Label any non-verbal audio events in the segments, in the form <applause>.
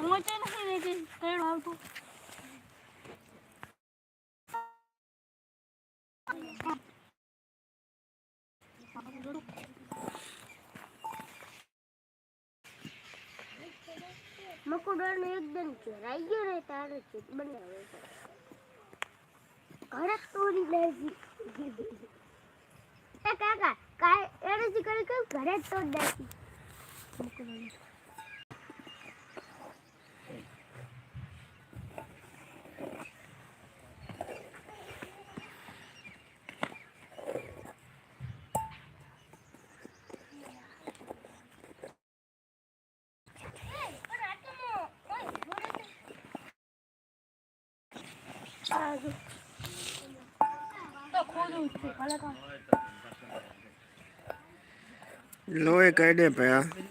પહોંચે નથી રેતી કઈ આવતું મકુડોને એકદમ ચરાઈ ગયો રે તારે ચિત બનાવે છે ઘરે તોડી લેજી એ કાકા કાય એરેજી કરી કઈ ઘરે જ તોડ દેતી મકુડોને કામ લોહી કાઢે ભયા પૂરું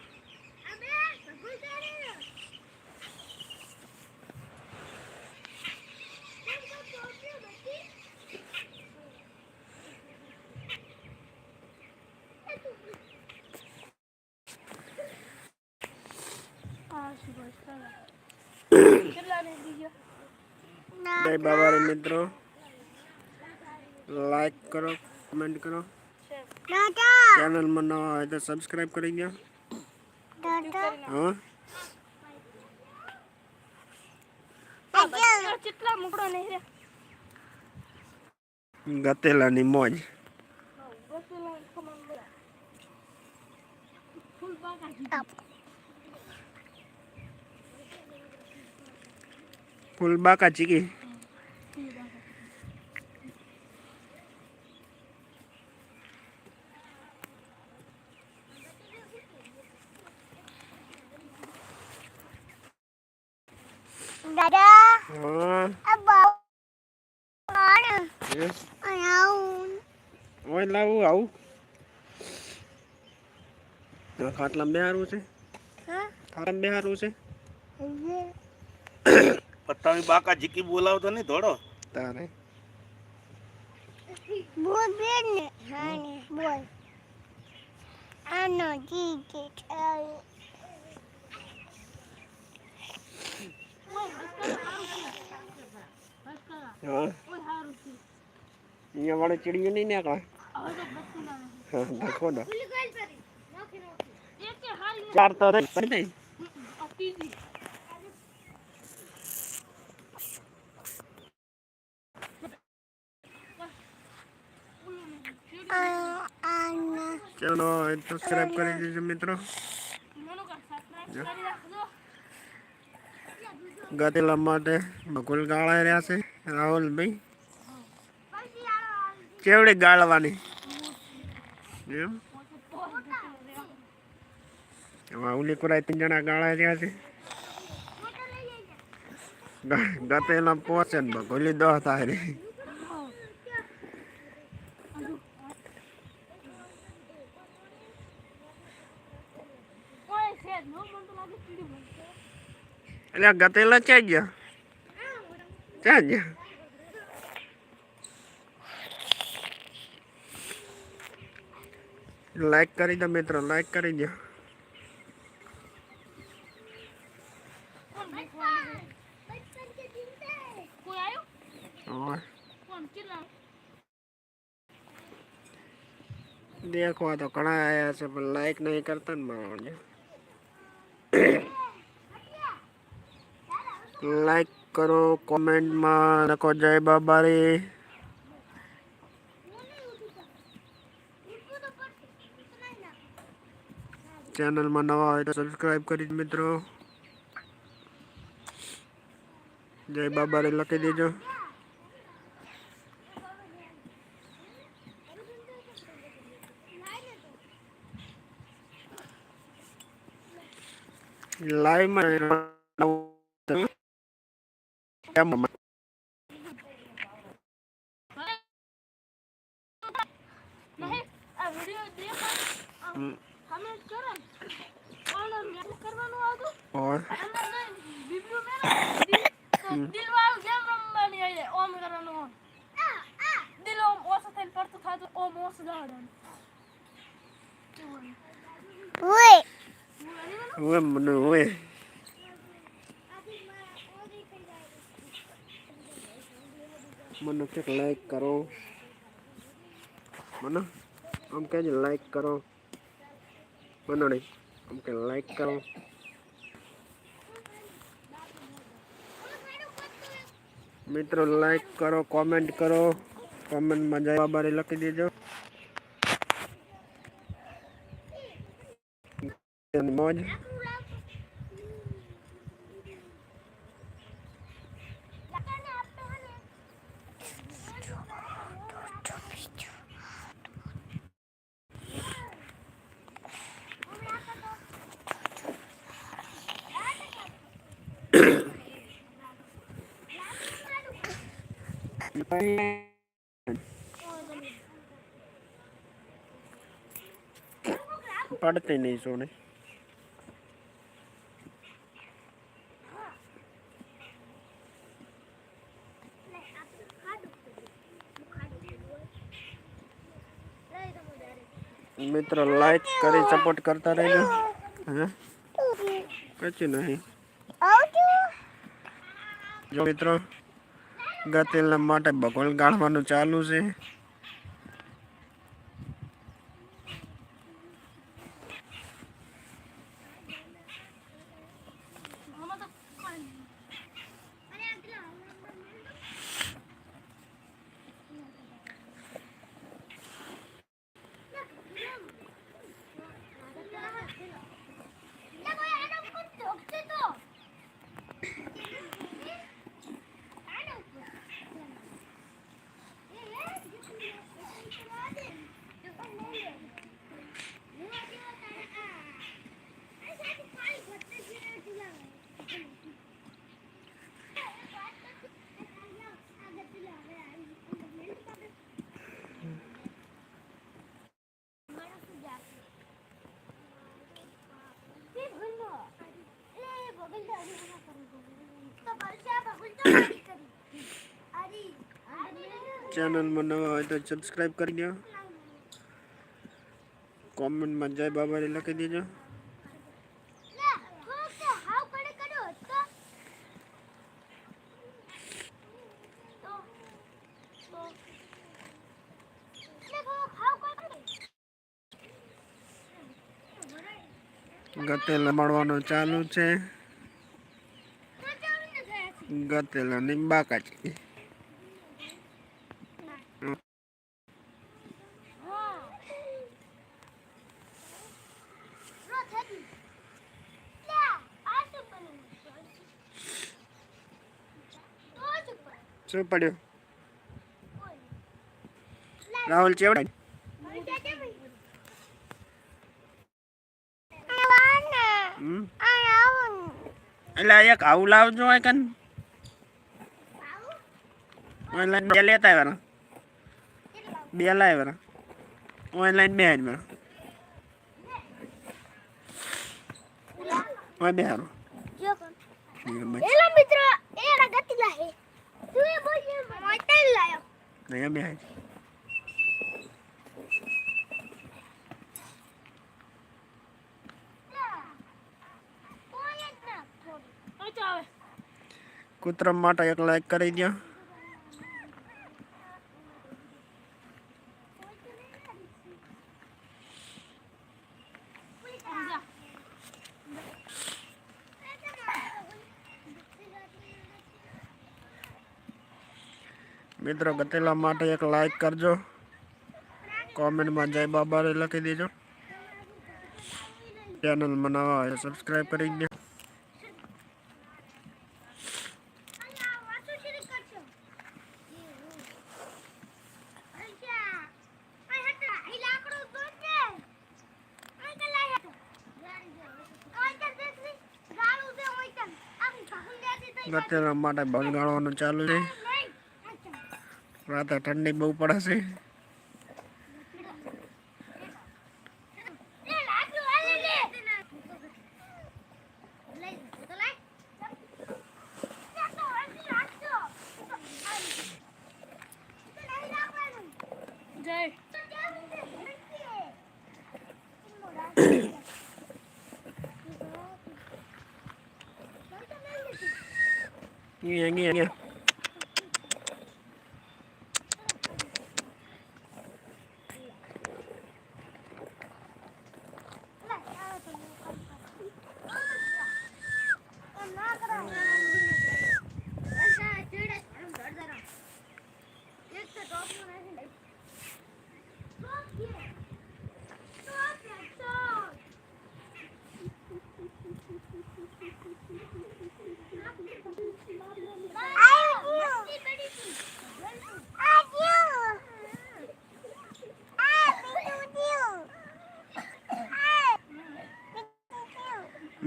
જય બાબા રે મિત્રો લાઈક કરો કમેન્ટ કરો છે દાદા ચેનલમાં નવા હોય તો સબસ્ક્રાઈબ કરી દો દાદા હા આ બધા કેટલા મકોડો નહીં રે ગતેલાની મોજ ગતેલો ખમણ બોલા ફૂલ પાકા ફૂલ બાકા ચીકી દાદા? આ બાવ આણ એ ઓય લાવું આવું. આ ખાટલા બેહારું છે. હા? ખાટલા બેહારું છે. પટ્ટાવી બાકા જીકી બોલાવતો નહીં થોડો તારે. બોલ બેન. ને હા ને બોલ. આનો જી થાય ये वाले चिड़ियों नहीं निकला देखो ना चार तो चलो सब्सक्राइब करें मित्रों। ગતેલા માટે બકુલ ગાળા રહ્યા છે. રાહુલભાઈ, કેવડી ગાળવાની? એમ? ઉલી કુરાય ત્રણ જણા ગાળા રહ્યા છે. ગતેલા પહોંચે ને બકુલી દોહ થાય રે કોઈ છે જ નો મન તો લાગે કીડી બનશે એટલે આ ગતેલા ક્યાં ગયા ક્યાં ગયા લાઈક કરી દો મિત્રો લાઈક કરી દો દેખવા તો ઘણા આયા છે પણ લાઈક નહીં કરતા ને માણસ લાઈક કરો કોમેન્ટમાં લખો, જય બાબા રે ચેનલમાં નવા હોય તો સબસ્ક્રાઈબ કરી મિત્રો. જય બાબારી લખી દેજો. લાઈવમાં बेटा मम्मा और Wait. Wait. Wait. મને કંઈક લાઈક કરો. મને આમ કહેજો લાઈક કરો. મને નહીં, આમ કે લાઈક કરો. મિત્રો લાઈક કરો કોમેન્ટ કરો. કોમેન્ટમાં જય બાબારી લખી દેજો. મોજ. પડતી નહીં સોને. મિત્રો લાઈક કરી સપોર્ટ કરતા રહેજો. હે? પછી નહીં. જો મિત્રો, ગતેલના માટે બગોલ ગાળવાનું ચાલુ છે. ચેનલમાં નવા હોય તો સબસ્ક્રાઈબ કરી દો કોમેન્ટમાં જય બાબારી લખી દેજો ગતેલા મળવાનું ચાલુ છે ગતેલાની બાકાજી શું પડ્યું. રાહુલ, ચેવડા? એટલે એક આવું લાવજો હોય કન. ઓનલાઈન બે લેતા આવ્યા બે લાવ્યા ઓનલાઈન બે જ. મારા ગતિલા હે તું એ બોલ મોટેલ લાયો નહીં બે હાય કોઈ જ ના અહીં તો આવે કૂતરમ માટે એક લાઈક કરી દો મિત્રો, ગતેલા માટે એક લાઈક કરજો. કોમેન્ટમાં જય બાબા લખી દેજો. ચેનલ બનાવવા હોય સબસ્ક્રાઈબ કરી દે. ગતેલા માટે બળગાળવાનું ચાલુ છે. રાતે ઠંડી બહુ પડે છે. Yeah, yeah, અહીંયા.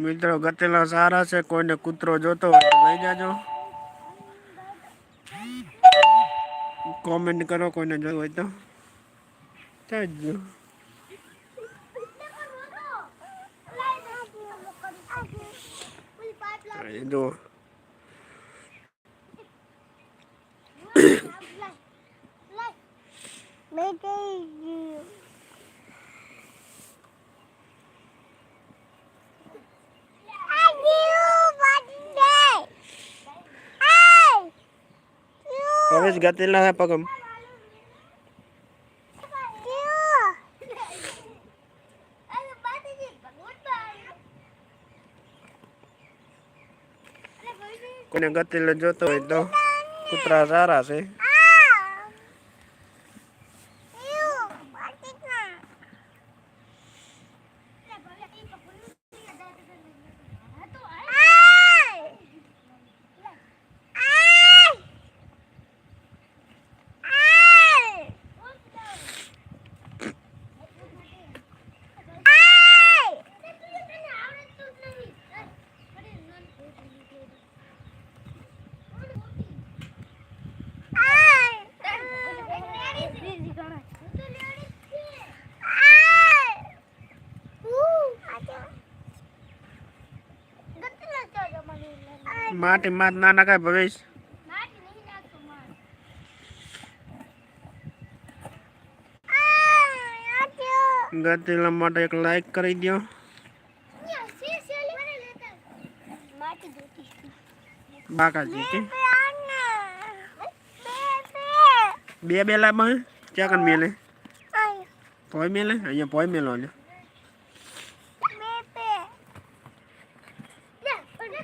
મિત્રો, ગતેલા સારા છે, કોઈને કૂતરો જોતો હોય તો લઈ જાજો. કોમેન્ટ કરો કોઈને જોયું હોય તો. જાજો જો <coughs> Oh, guys, gatil lang hapag. Kung yung gatil lang dito, ito. Kutrasaras eh. માટી માત ના નાખાય ભવેશ ગતિલા માટે એક લાઈક કરી દો બાકાજી બે બે લાભ ક્યાં મેલે? પોઈ મેલે? અહીંયા પોઈ મેલો લે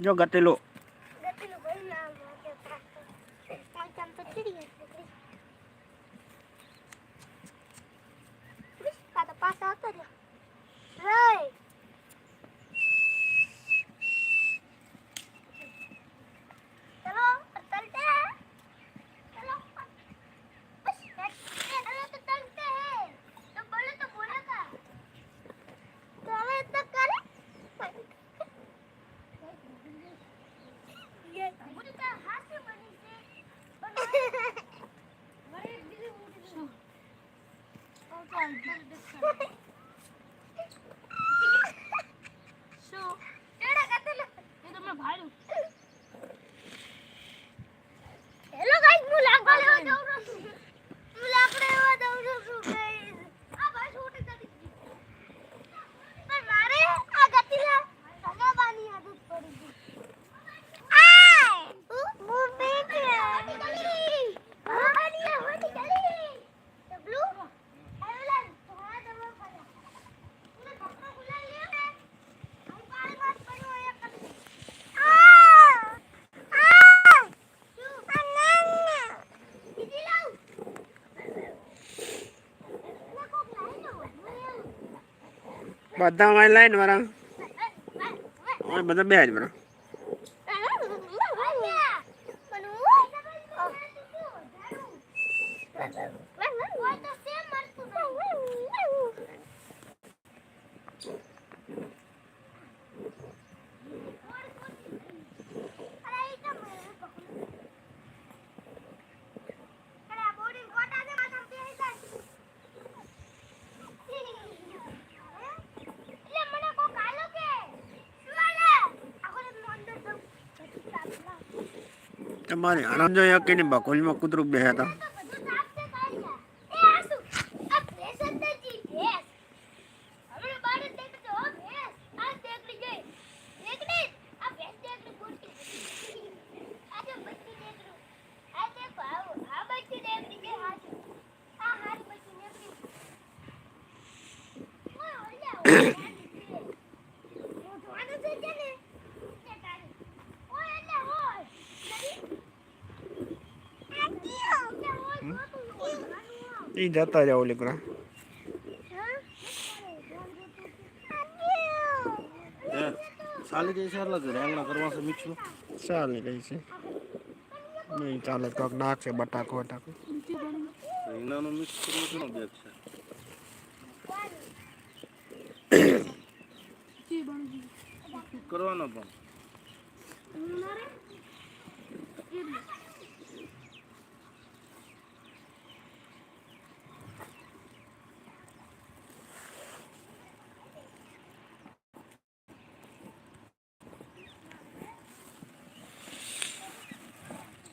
જો ગતેલો પાછા આવતો રહ્યો બધા અમારી લાઈન વાળા. અમારે બધા બે જ વાળા. તમારી હરામ જોઈ હકીની બકોલીમાં કૂતરું બે હતા એ જતા જાઓ લીકરા ચાલે કઈ છે એટલે રેંગણા કરવા છે મિક્સ ચાલે કઈ છે નહીં ચાલે તો નાખશે બટાકો બટાકો રીંગણાનું મિક્સ કરવું છે ને બેગ છે કરવાનો પણ